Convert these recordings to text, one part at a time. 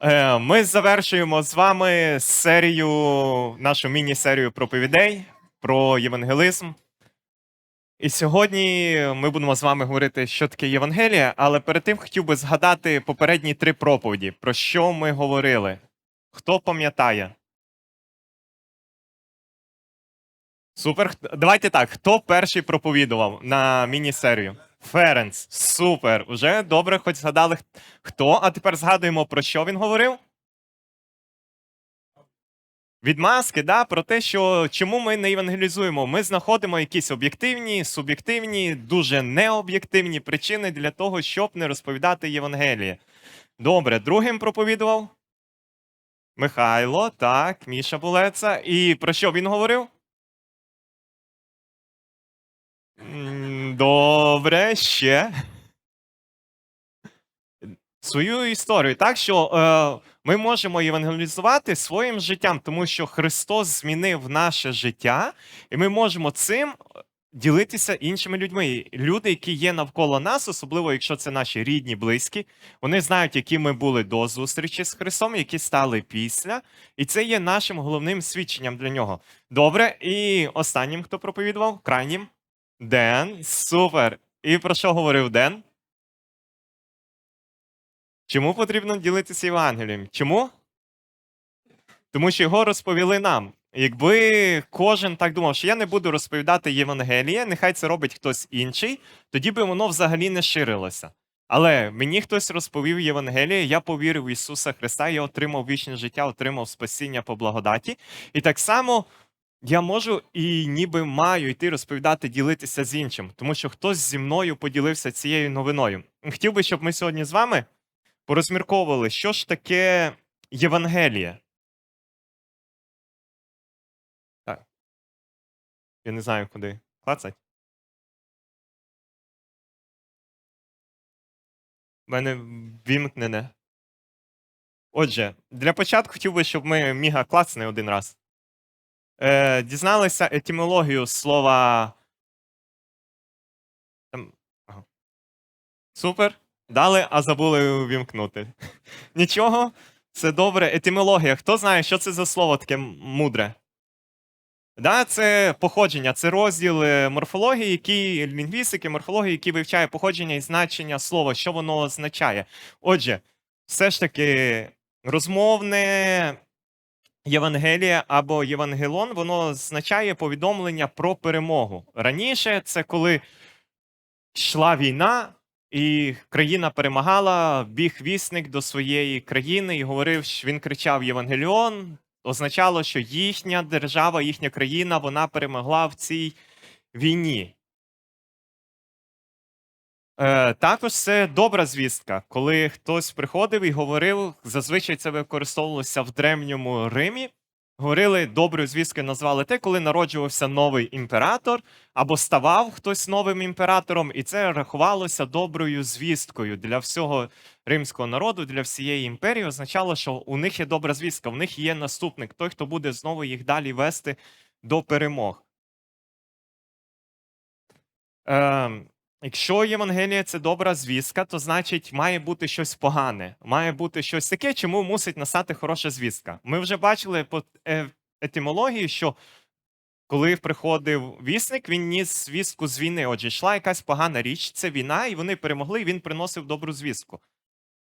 Е, Ми завершуємо з вами серію, нашу міні-серію проповідей про євангелизм. І сьогодні ми будемо з вами говорити, що таке Євангелія, але перед тим хотів би згадати попередні три проповіді, про що ми говорили. Хто пам'ятає? Супер. Давайте так. Хто перший проповідував на міні-серію? Ференц. Супер. Уже добре, хоч згадали хто. А тепер згадуємо, про що він говорив. Відмазки, да, про те, що чому ми не евангелізуємо. Ми знаходимо якісь об'єктивні, суб'єктивні, дуже необ'єктивні причини для того, щоб не розповідати Євангеліє. Добре, другим проповідував Михайло, так, Міша Булеца. І про що він говорив? Добре, ще. Свою історію. Так що е, ми можемо євангелізувати своїм життям, тому що Христос змінив наше життя, і ми можемо цим е, ділитися іншими людьми. Люди, які є навколо нас, особливо якщо це наші рідні, близькі, вони знають, які ми були до зустрічі з Христом, які стали після. І це є нашим головним свідченням для нього. Добре, і останнім, хто проповідував, крайнім. Ден, супер. І про що говорив Ден? Чому потрібно ділитися Євангелієм? Чому? Тому що його розповіли нам. Якби кожен так думав, що я не буду розповідати Євангеліє, нехай це робить хтось інший, тоді би воно взагалі не ширилося. Але мені хтось розповів Євангеліє, я повірив в Ісуса Христа, я отримав вічне життя, отримав спасіння по благодаті. І так само я можу і ніби маю йти розповідати, ділитися з іншим, тому що хтось зі мною поділився цією новиною. Хотів би, щоб ми сьогодні з вами порозмірковували, що ж таке Євангеліє. Так. Я не знаю, куди клацать. У мене вімкнене. Отже, для початку хотів би, щоб ми міга клацни один раз. Е, дізналися етимологію слова. Там... Супер. Дали, а забули увімкнути. Нічого, це добре. Етимологія. Хто знає, що це за слово таке мудре? Да, це походження, це розділ е, морфології, який лінгвістики, морфології, який вивчає походження і значення слова, що воно означає. Отже, все ж таки, розмовне Євангеліє або Євангелон, воно означає повідомлення про перемогу. Раніше це коли йшла війна, і країна перемагала, біг вісник до своєї країни і говорив, що він кричав Євангеліон. Означало, що їхня держава, їхня країна, вона перемогла в цій війні. Е, також це добра звістка, коли хтось приходив і говорив, зазвичай це використовувалося в древньому Римі. Говорили, доброю звісткою назвали те, коли народжувався новий імператор, або ставав хтось новим імператором, і це рахувалося доброю звісткою для всього римського народу, для всієї імперії. Означало, що у них є добра звістка, у них є наступник, той, хто буде знову їх далі вести до перемог. Ем, Якщо Євангелія це добра звістка, то значить має бути щось погане, має бути щось таке, чому мусить настати хороша звістка. Ми вже бачили по е- етимології, що коли приходив вісник, він ніс звістку з війни. Отже, йшла якась погана річ, це війна, і вони перемогли, і він приносив добру звістку.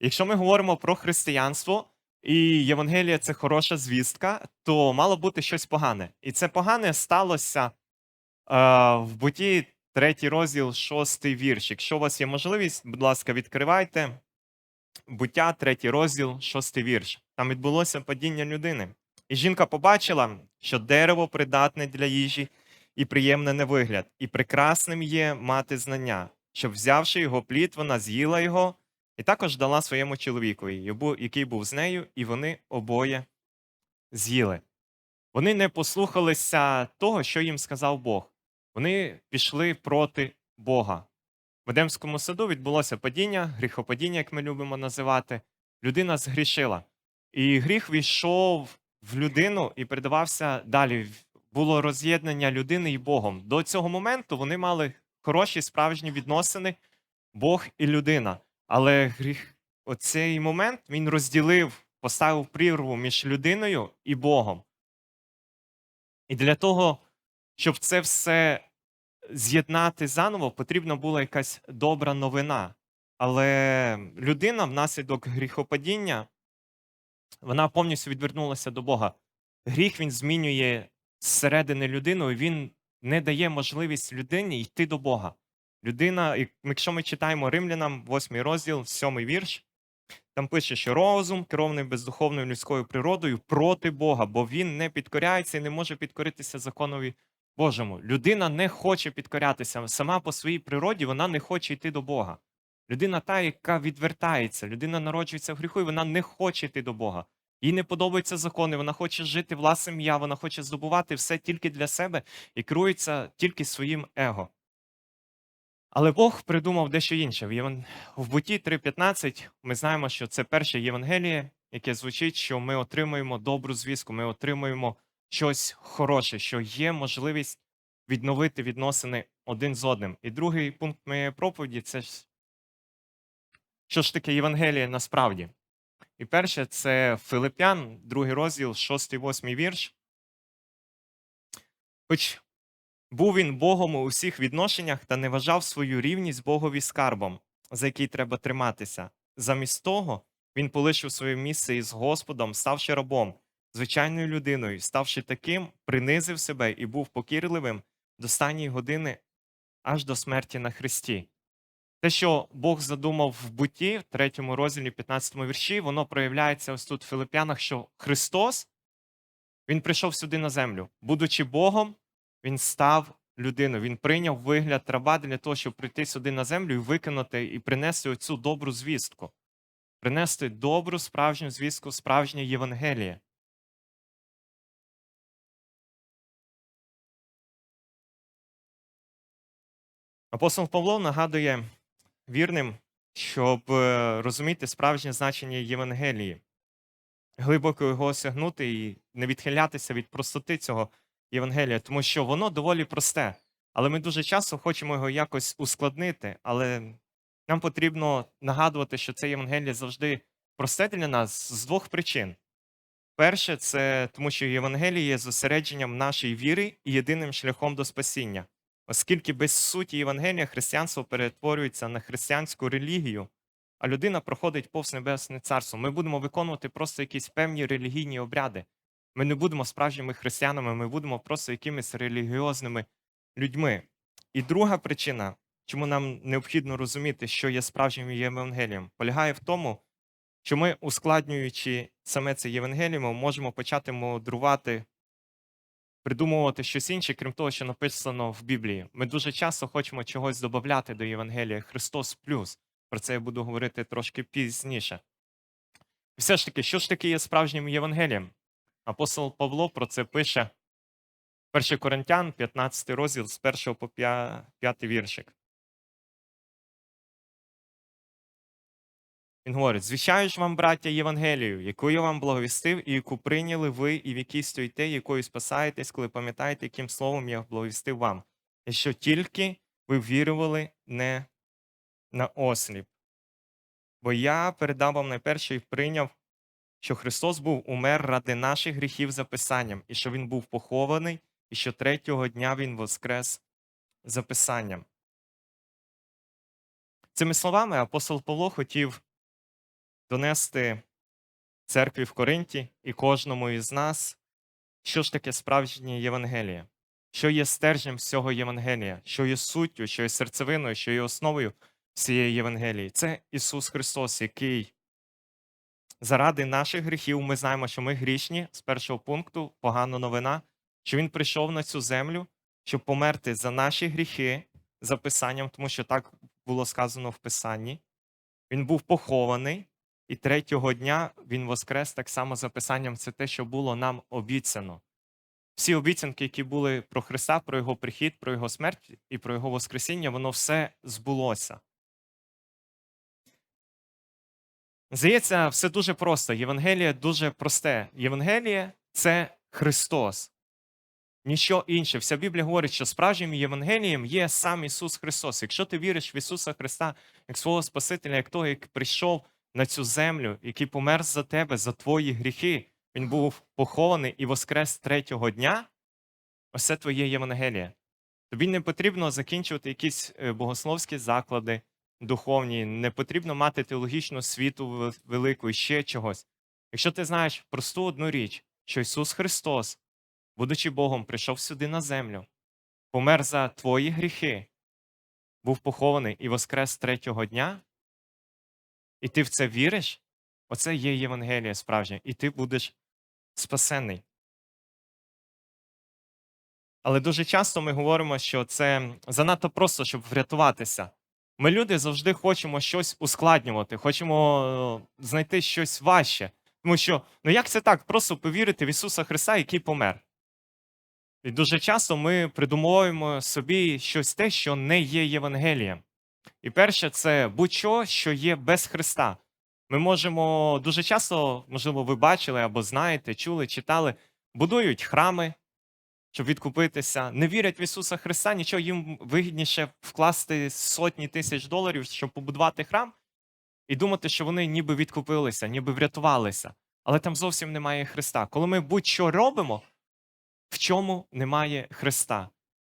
Якщо ми говоримо про християнство, і Євангелія це хороша звістка, то мало бути щось погане. І це погане сталося е, в буті третій розділ, шостий вірш. Якщо у вас є можливість, будь ласка, відкривайте. Буття, третій розділ, шостий вірш. Там відбулося падіння людини. І жінка побачила, що дерево придатне для їжі і приємне на вигляд, і прекрасним є мати знання, щоб, взявши його плід, вона з'їла його і також дала своєму чоловікові, який був з нею, і вони обоє з'їли. Вони не послухалися того, що їм сказав Бог. Вони пішли проти Бога. В Едемському саду відбулося падіння, гріхопадіння, як ми любимо називати. Людина згрішила. І гріх війшов в людину і передавався далі. Було роз'єднання людини і Богом. До цього моменту вони мали хороші справжні відносини, Бог і людина. Але гріх, оцей момент він розділив поставив прірву між людиною і Богом. І для того, щоб це все з'єднати заново, потрібна була якась добра новина. Але людина внаслідок гріхопадіння, вона повністю відвернулася до Бога. Гріх він змінює зсередини людину, і він не дає можливість людині йти до Бога. Людина, якщо ми читаємо римлянам, 8 розділ, 7 вірш, там пише, що розум, керований бездуховною людською природою, проти Бога, бо він не підкоряється і не може підкоритися законові Божому. Людина не хоче підкорятися. Сама по своїй природі вона не хоче йти до Бога. Людина та, яка відвертається, людина народжується в гріху, і вона не хоче йти до Бога. Їй не подобаються закони, вона хоче жити власним я, вона хоче здобувати все тільки для себе і керується тільки своїм его. Але Бог придумав дещо інше. В, Єван... в Буті 3.15 ми знаємо, що це перше Євангеліє, яке звучить, що ми отримуємо добру звістку, ми отримуємо щось хороше, що є можливість відновити відносини один з одним. І другий пункт моєї проповіді це ж що ж таке Євангеліє насправді. І перше це Филип'ян, другий розділ, 6-8 вірш. Хоч був він Богом у всіх відношеннях та не вважав свою рівність Богові скарбом, за який треба триматися. Замість того, він полишив своє місце із Господом, ставши рабом, звичайною людиною, ставши таким, принизив себе і був покірливим до останньої години аж до смерті на Христі. Те, що Бог задумав в буті, в третьому розділі, 15 вірші, воно проявляється ось тут в Филип'янах, що Христос Він прийшов сюди на землю. Будучи Богом, Він став людиною. Він прийняв вигляд раба для того, щоб прийти сюди на землю і виконати і принести оцю добру звістку, принести добру справжню звістку, справжнє Євангеліє. Апостол Павло нагадує вірним, щоб е, розуміти справжнє значення Євангелії, глибоко його осягнути і не відхилятися від простоти цього Євангелія, тому що воно доволі просте, але ми дуже часто хочемо його якось ускладнити. Але нам потрібно нагадувати, що це Євангеліє завжди просте для нас з двох причин. Перше, це тому, що Євангеліє є зосередженням нашої віри і єдиним шляхом до спасіння. Оскільки без суті Євангелія християнство перетворюється на християнську релігію, а людина проходить повз небесне царство. Ми будемо виконувати просто якісь певні релігійні обряди. Ми не будемо справжніми християнами, ми будемо просто якимись релігіозними людьми. І друга причина, чому нам необхідно розуміти, що є справжнім Євангелієм, полягає в тому, що ми, ускладнюючи саме це Євангеліє, можемо почати мудрувати придумувати щось інше, крім того, що написано в Біблії. Ми дуже часто хочемо чогось додати до Євангелія Христос плюс. Про це я буду говорити трошки пізніше. Все ж таки, що ж таке є справжнім Євангелієм? Апостол Павло про це пише 1 Коринтян, 15 розділ з 1 по 5 віршик. Він говорить: звіщаю ж вам, браття, Євангелію, яку я вам благовістив, і яку прийняли ви, і в якій стоїте, якою спасаєтесь, коли пам'ятаєте, яким словом я благовістив вам, і що тільки ви вірували не на осліп. Бо я передав вам найперше і прийняв, що Христос був умер ради наших гріхів за Писанням, і що Він був похований, і що третього дня Він воскрес за Писанням. Цими словами апостол Павло хотів донести церкві в Коринті і кожному із нас, що ж таке справжнє Євангеліє, що є стержнем всього Євангелія, що є суттю, що є серцевиною, що є основою всієї Євангелії. Це Ісус Христос, який заради наших гріхів ми знаємо, що ми грішні з першого пункту, погана новина, що Він прийшов на цю землю, щоб померти за наші гріхи за Писанням, тому що так було сказано в Писанні. Він був похований, і третього дня він воскрес так само за писанням, це те, що було нам обіцяно. Всі обіцянки, які були про Христа, про Його прихід, про Його смерть і про Його Воскресіння, воно все збулося. Здається, все дуже просто. Євангеліє дуже просте. Євангеліє це Христос. Ніщо інше. Вся Біблія говорить, що справжнім Євангелієм є сам Ісус Христос. Якщо ти віриш в Ісуса Христа як свого Спасителя, як того, який прийшов на цю землю, який помер за тебе, за твої гріхи. Він був похований і воскрес третього дня. Ось це твоє Євангеліє. Тобі не потрібно закінчувати якісь е, богословські заклади духовні, не потрібно мати теологічну освіту вел- велику і ще чогось. Якщо ти знаєш просту одну річ, що Ісус Христос, будучи Богом, прийшов сюди на землю, помер за твої гріхи, був похований і воскрес третього дня, і ти в це віриш, оце є Євангеліє справжнє, і ти будеш спасений. Але дуже часто ми говоримо, що це занадто просто, щоб врятуватися. Ми люди завжди хочемо щось ускладнювати, хочемо е, знайти щось важче. Тому що, ну як це так, просто повірити в Ісуса Христа, який помер. І дуже часто ми придумуємо собі щось те, що не є Євангелієм. І перше, це будь-що, що є без Христа. Ми можемо дуже часто, можливо, ви бачили або знаєте, чули, читали, будують храми, щоб відкупитися, не вірять в Ісуса Христа, нічого їм вигідніше вкласти сотні тисяч доларів, щоб побудувати храм, і думати, що вони ніби відкупилися, ніби врятувалися. Але там зовсім немає Христа. Коли ми будь-що робимо, в чому немає Христа?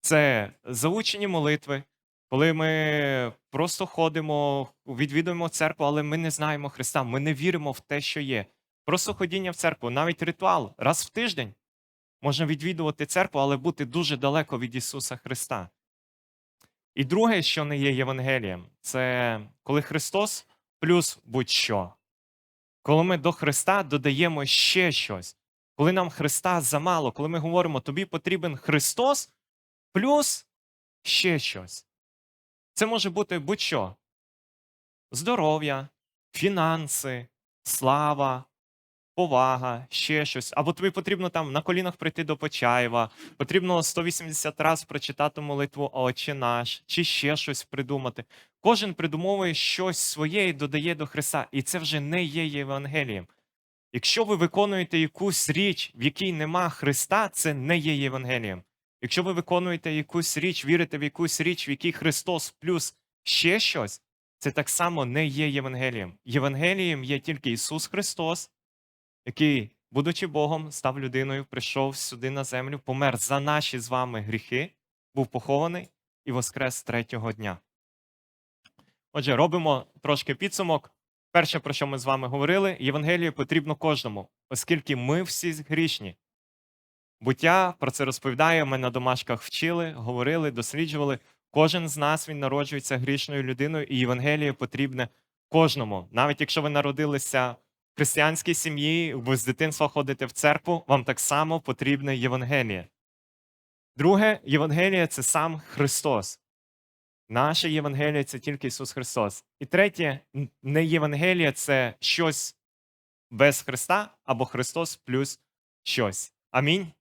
Це заучені молитви, коли ми просто ходимо, відвідуємо церкву, але ми не знаємо Христа, ми не віримо в те, що є. Просто ходіння в церкву, навіть ритуал раз в тиждень. Можна відвідувати церкву, але бути дуже далеко від Ісуса Христа. І друге, що не є Євангелієм, це коли Христос плюс будь-що. Коли ми до Христа додаємо ще щось, коли нам Христа замало, коли ми говоримо, тобі потрібен Христос плюс ще щось. Це може бути будь-що: здоров'я, фінанси, слава, повага, ще щось. Або тобі потрібно там на колінах прийти до Почаєва, потрібно 180 разів прочитати молитву Отче наш, чи ще щось придумати. Кожен придумовує щось своє і додає до Христа, і це вже не є Євангелієм. Якщо ви виконуєте якусь річ, в якій нема Христа, це не є Євангелієм. Якщо ви виконуєте якусь річ, вірите в якусь річ, в якій Христос плюс ще щось, це так само не є Євангелієм. Євангелієм є тільки Ісус Христос, який, будучи Богом, став людиною, прийшов сюди на землю, помер за наші з вами гріхи, був похований і воскрес третього дня. Отже, робимо трошки підсумок. Перше, про що ми з вами говорили, Євангелію потрібно кожному, оскільки ми всі грішні. Буття про це розповідає, ми на домашках вчили, говорили, досліджували. Кожен з нас він народжується грішною людиною, і Євангеліє потрібне кожному. Навіть якщо ви народилися в християнській сім'ї, ви з дитинства ходите в церкву, вам так само потрібне Євангеліє. Друге, Євангеліє це сам Христос. Наше Євангеліє це тільки Ісус Христос. І третє, не Євангеліє це щось без Христа або Христос плюс щось. Амінь.